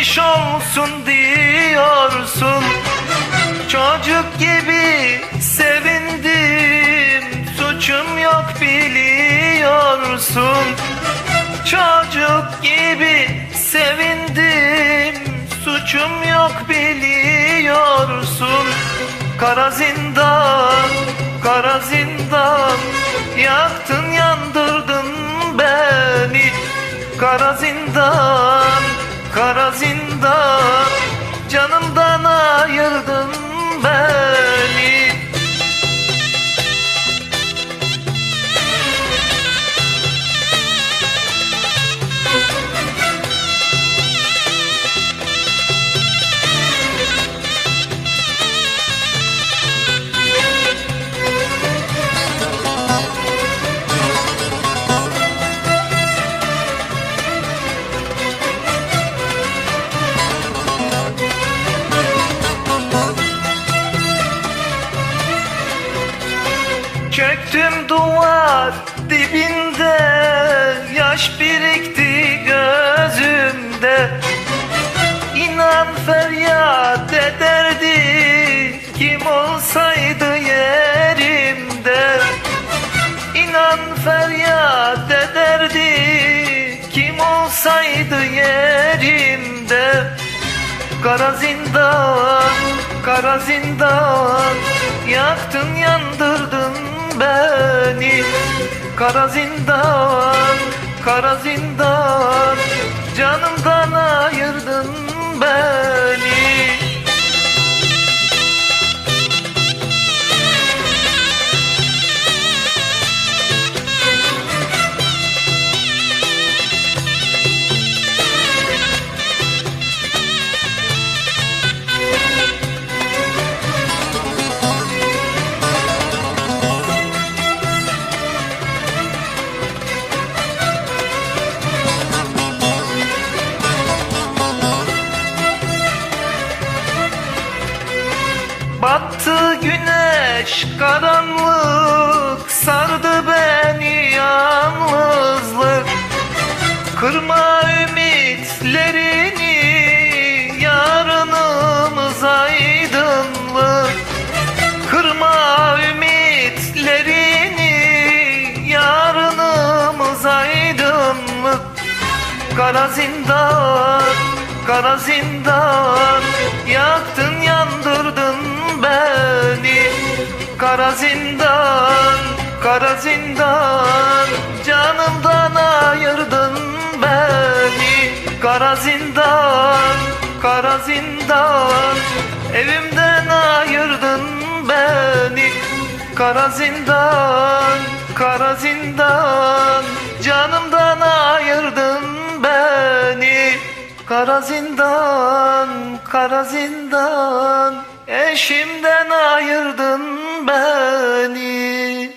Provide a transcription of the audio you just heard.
geçmiş olsun diyorsun. Çocuk gibi sevindim. Suçum yok biliyorsun. Çocuk gibi sevindim. Suçum yok biliyorsun. Kara zindan, kara zindan. Yaktın yandırdın beni. Kara zindan, kara Çöktüm duvar dibinde Yaş birikti gözümde. İnan feryat ederdi Kim olsaydı yerimde? İnan feryat ederdi Kim olsaydı yerimde? Kara zindan, kara zindan Yaktın yandırdın Kara zindan, kara zindan Kara zindan, kara zindan Yaktın yandırdın beni. Kara zindan, kara zindan Canımdan ayırdın beni. Kara zindan, kara zindan Evimden ayırdın beni. Kara zindan, kara zindan Canımdan Kara zindan, kara zindan Eşimden ayırdın beni